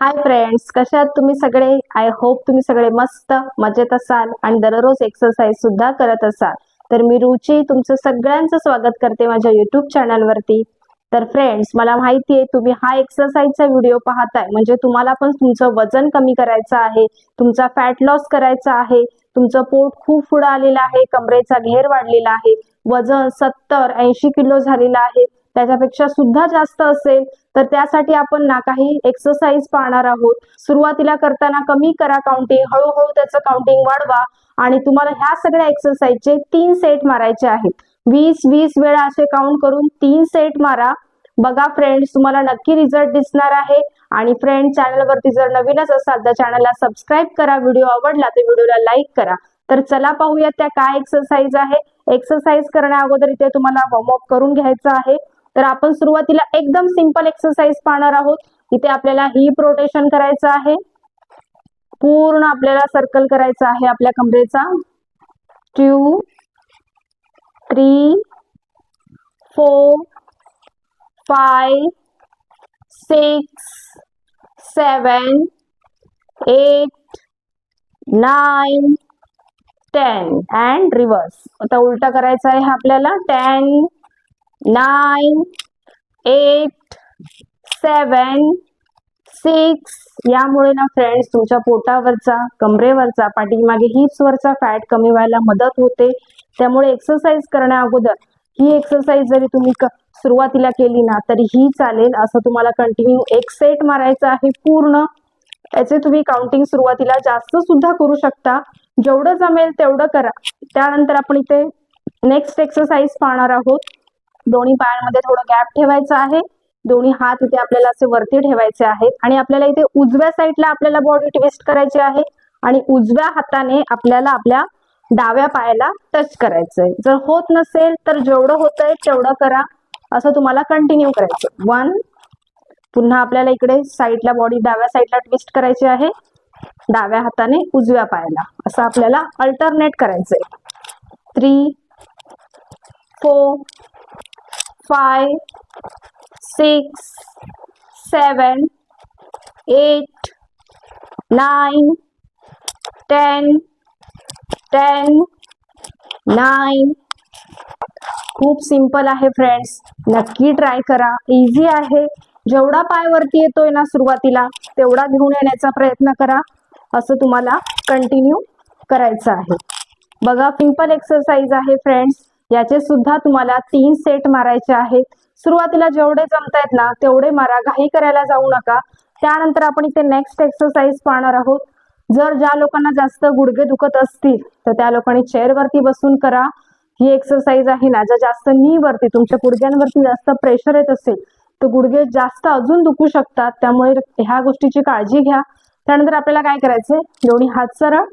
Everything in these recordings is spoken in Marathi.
हाय फ्रेंड्स कशा आहात तुम्ही सगळे? आय होप तुम्ही सगळे मस्त मजेत असाल आणि दररोज एक्सरसाइज सुद्धा करत असाल. तर मी रुची तुमचं सगळ्यांचं स्वागत करते माझ्या युट्यूब चॅनलवरती तर फ्रेंड्स मला माहिती आहे तुम्ही हा एक्सरसाइजचा व्हिडिओ पाहताय. म्हणजे तुम्हाला पण तुमचं वजन कमी करायचं आहे तुमचा फॅट लॉस करायचा आहे तुमचं पोट खूप पुढं आलेलं आहे कमरेचा घेर वाढलेला आहे वजन सत्तर ऐंशी किलो झालेलं आहे. त्याच्यापेक्षा सुद्धा जास्त असेल तर त्यासाठी आपण ना काही एक्सरसाइज पाहणार आहोत. सुरुवातीला करताना कमी करा काउंटिंग हळूहळू त्याचं काउंटिंग वाढवा आणि तुम्हाला ह्या सगळ्या एक्सरसाइजचे तीन सेट मारायचे आहेत. वीस वीस वेळा असे काउंट करून तीन सेट मारा. बघा फ्रेंड्स तुम्हाला नक्की रिझल्ट दिसणार आहे आणि फ्रेंड चॅनलवरती जर नवीनच असाल तर चॅनलला सबस्क्राईब करा. व्हिडिओ आवडला तर व्हिडिओला लाईक करा. तर चला पाहूया त्या काय एक्सरसाइज आहे. एक्सरसाइज करण्या अगोदर इथे तुम्हाला वॉर्मअप करून घ्यायचं आहे. तर आपण सुरुवातीला एकदम सिंपल एक्सरसाइज पाहणार आहोत. इथे आपल्याला हिप रोटेशन करायचं आहे. पूर्ण आपल्याला सर्कल करायचा आहे आपल्या कमरेचा. Two three four five six seven eight nine ten and reverse आता उलटा करायचा आहे आपल्याला ten nine eight seven six यामुळे ना फ्रेंड्स तुमच्या पोटावरचा कमरेवरचा पाठीमागे हिप्सवरचा फॅट कमी व्हायला मदत होते. त्यामुळे एक्सरसाइज करण्या अगोदर ही एक्सरसाइज जरी तुम्ही सुरुवातीला केली ना तरी ही चालेल. असं तुम्हाला कंटिन्यू एक सेट मारायचा आहे पूर्ण. याचे तुम्ही काउंटिंग सुरुवातीला जास्त सुद्धा करू शकता. जेवढं जमेल तेवढं करा. त्यानंतर आपण इथे नेक्स्ट एक्सरसाइज पाहणार आहोत. दोन्ही पायांमध्ये थोडं गॅप ठेवायचं आहे. दोन्ही हात इथे आपल्याला असे वरती ठेवायचे आहेत. आणि आपल्याला इथे उजव्या साईडला आपल्याला बॉडी ट्विस्ट करायची आहे. आणि उजव्या हाताने आपल्याला आपल्या डाव्या पायाला टच करायचंय. जर होत नसेल तर जेवढं होतंय तेवढं करा. असं तुम्हाला कंटिन्यू करायचं वन पुन्हा आपल्याला इकडे साईडला बॉडी डाव्या साईडला ट्विस्ट करायची आहे. डाव्या हाताने उजव्या पायाला. असं आपल्याला अल्टरनेट करायचंय. Three four five six seven eight nine ten ten nine खूप सिंपल आहे फ्रेंड्स नक्की ट्राय करा. इझी आहे. जेवढा पाय वरती येतोय ना सुरुवातीला तेवढा घेऊन येण्याचा प्रयत्न करा. असं तुम्हाला कंटिन्यू करायचं आहे. बघा सिंपल एक्सरसाइज आहे फ्रेंड्स याचे सुद्धा तुम्हाला तीन सेट मारायचे आहेत. सुरुवातीला जेवढे जमतायत ना तेवढे मारा. घाई करायला जाऊ नका. त्यानंतर आपण इथे नेक्स्ट एक्सरसाइज पाहणार आहोत. जर ज्या लोकांना जास्त गुडघे दुखत असतील तर त्या लोकांनी चेअरवरती बसून करा. ही एक्सरसाइज आहे ना जर जास्त नी वरती तुमच्या गुडघ्यांवरती जास्त प्रेशर येत असेल तर गुडघे जास्त अजून दुखू शकतात. त्यामुळे ह्या गोष्टीची काळजी घ्या. त्यानंतर आपल्याला काय करायचंय? दोन्ही हात सरळ.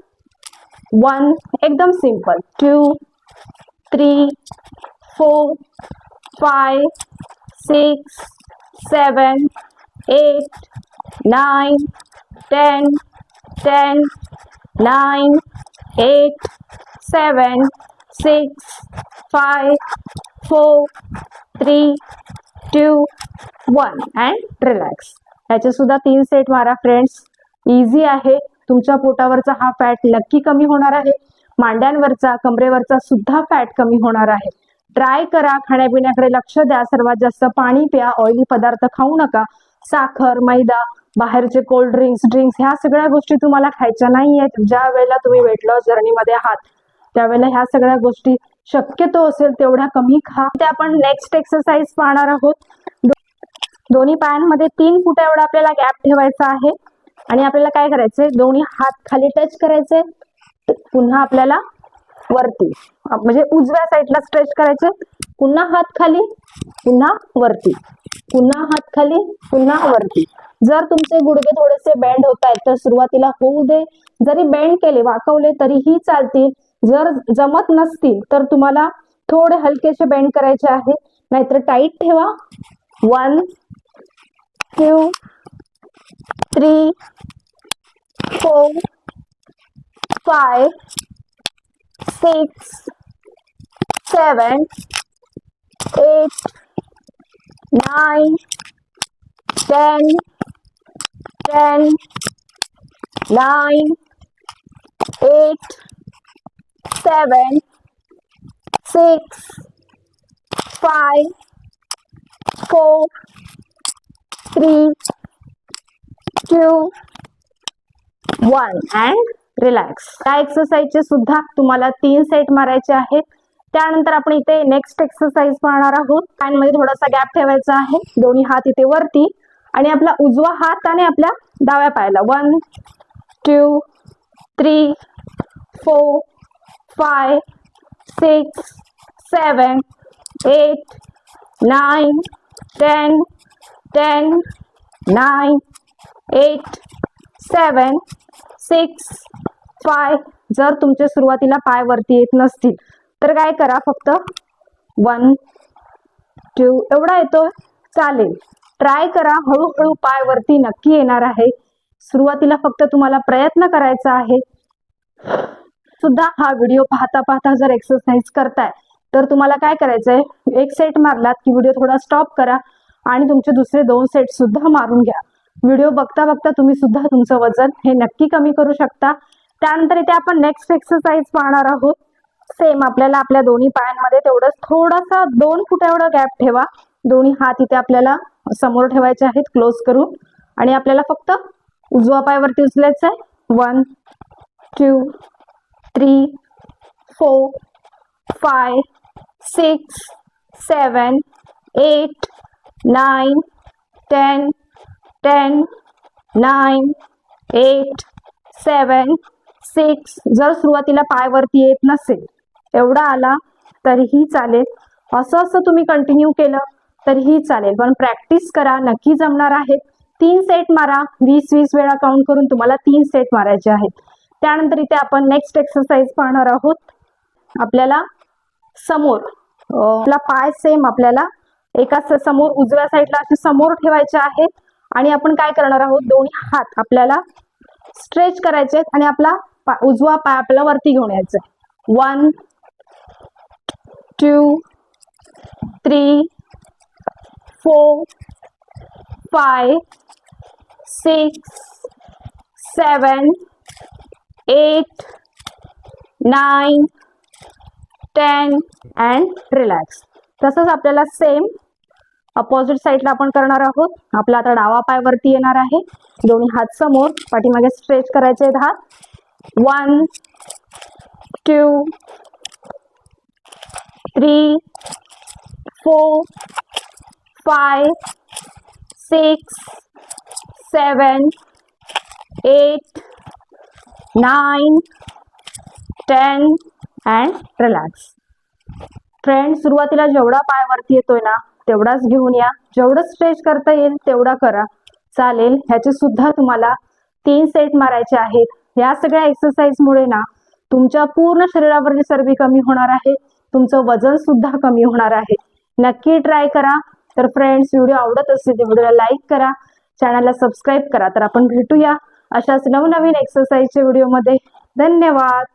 वन एकदम simple two three four five six seven eight nine ten ten nine eight seven six five four three two one and relax याचे सुद्धा तीन सेट मारा फ्रेंड्स इझी आहे. तुमच्या पोटावरचा हा फॅट नक्की कमी होणार आहे. मांड्यांवरचा कमरेवरचा सुद्धा फॅट कमी होणार आहे. ट्राय करा खाण्यापिण्याकडे लक्ष द्या सर्वात जास्त पाणी प्या ऑइली पदार्थ खाऊ नका. साखर मैदा बाहेरचे कोल्ड ड्रिंक्स ड्रिंक्स ह्या सगळ्या गोष्टी तुम्हाला खायच्या नाही आहेत ज्या वेळेला तुम्ही वेट लॉस जर्नीमध्ये आहात त्यावेळेला ह्या सगळ्या गोष्टी शक्यतो असेल तेवढ्या कमी खा. ते आपण नेक्स्ट एक्सरसाइज पाहणार आहोत. दोन्ही पायांमध्ये तीन फुट एवढा आपल्याला गॅप ठेवायचा आहे. आणि आपल्याला काय करायचंय? दोन्ही हात खाली टच करायचे पुन्हा आपल्याला वरती म्हणजे उजव्या साईडला स्ट्रेच करायचे पुन्हा हात खाली पुन्हा वरती पुन्हा हात खाली पुन्हा वरती. जर तुमचे गुडघे थोडेसे बेंड होत आहेत तर सुरुवातीला होऊ दे. जरी बेंड केले वाकवले तरीही चालतील. जर जमत नसतील तर तुम्हाला थोडे हलकेसे बेंड करायचे आहे. नाहीतर टाईट ठेवा. One two three four five, six, seven, eight, nine, ten, ten, nine, eight, seven, six, five, four, three, two, one, and? Relax या एक्सरसाइजचे सुद्धा तुम्हाला तीन सेट मारायचे आहेत. त्यानंतर आपण इथे नेक्स्ट एक्सरसाइज पाहणार आहोत. पॅनमध्ये थोडासा गॅप ठेवायचा आहे. दोन्ही हात इथे वरती. आणि आपला उजवा हात आणि आपल्या डाव्या पायाला. One two three four five six seven eight nine ten ten nine eight seven six five जर तुमचे सुरुवातीला पाय वरती येत नसतील तर काय करा फक्त वन टू एवढा येतो चालेल. ट्राय करा. हळूहळू पाय वरती नक्की येणार आहे. सुरुवातीला फक्त तुम्हाला प्रयत्न करायचा आहे. सुद्धा हा व्हिडिओ पाहता पाहता जर एक्सरसाइज करताय तर तुम्हाला काय करायचंय? एक सेट मारलात की व्हिडिओ थोडा स्टॉप करा आणि तुमचे दुसरे दोन सेट सुद्धा मारून घ्या. व्हिडिओ बघता बघता तुम्ही सुद्धा तुमचं वजन हे नक्की कमी करू शकता. त्यानंतर इथे आपण नेक्स्ट एक्सरसाइज पाहणार आहोत. सेम आपल्याला आपल्या दोन्ही पायांमध्ये तेवढंच थोडासा दोन फुट एवढा गॅप ठेवा. दोन्ही हात इथे आपल्याला समोर ठेवायचे आहेत क्लोज करून. आणि आपल्याला फक्त उजवा पायावरती उचलायचं आहे one two three four five six seven eight nine ten ten nine eight seven six जर सुरुवातीला पायवरती येत नसेल एवढा आला तरीही चालेल. असं असं तुम्ही कंटिन्यू केलं तरीही चालेल. पण प्रॅक्टिस करा नक्की जमणार आहेत. तीन सेट मारा वीस वीस वेळा काउंट करून तुम्हाला तीन सेट मारायचे आहेत. त्यानंतर इथे आपण नेक्स्ट एक्सरसाइज पाहणार आहोत. आपल्याला समोर आपला पाय सेम आपल्याला एका समोर उजव्या साईडला असे समोर ठेवायचे आहेत. आणि आपण काय करणार आहोत? दोन्ही हात आपल्याला स्ट्रेच करायचे आहेत आणि आपला उजवा पाय आपल्याला वरती घेऊन यायचा one two three four five six seven eight nine ten and relax तसंच आपल्याला सेम अपोजिट साईडला आपण करणार आहोत. आपला आता डावा पाय वरती येणार आहे. दोन्ही हात समोर. पाठीमागे स्ट्रेच करायचे आहेत हात. One two three four five six seven eight nine ten and relax friend सुरुवातीला जेवढा पाय वरती येतोय ना तेवढाच घेऊन या. जेवढं स्ट्रेच करता येईल तेवढा करा. चालेल ह्याचे सुद्धा तुम्हाला तीन सेट मारायचे आहेत. या सगळ्या एक्सरसाइजमुळे ना तुमच्या पूर्ण शरीरावरील चरबी कमी होणार आहे. तुमचं वजन सुद्धा कमी होणार आहे. नक्की ट्राय करा. तर फ्रेंड्स व्हिडिओ आवडत असेल तर व्हिडिओला लाईक करा. चॅनलला सबस्क्राईब करा. तर आपण भेटूया अशाच नवनवीन एक्सरसाइजच्या व्हिडिओमध्ये धन्यवाद!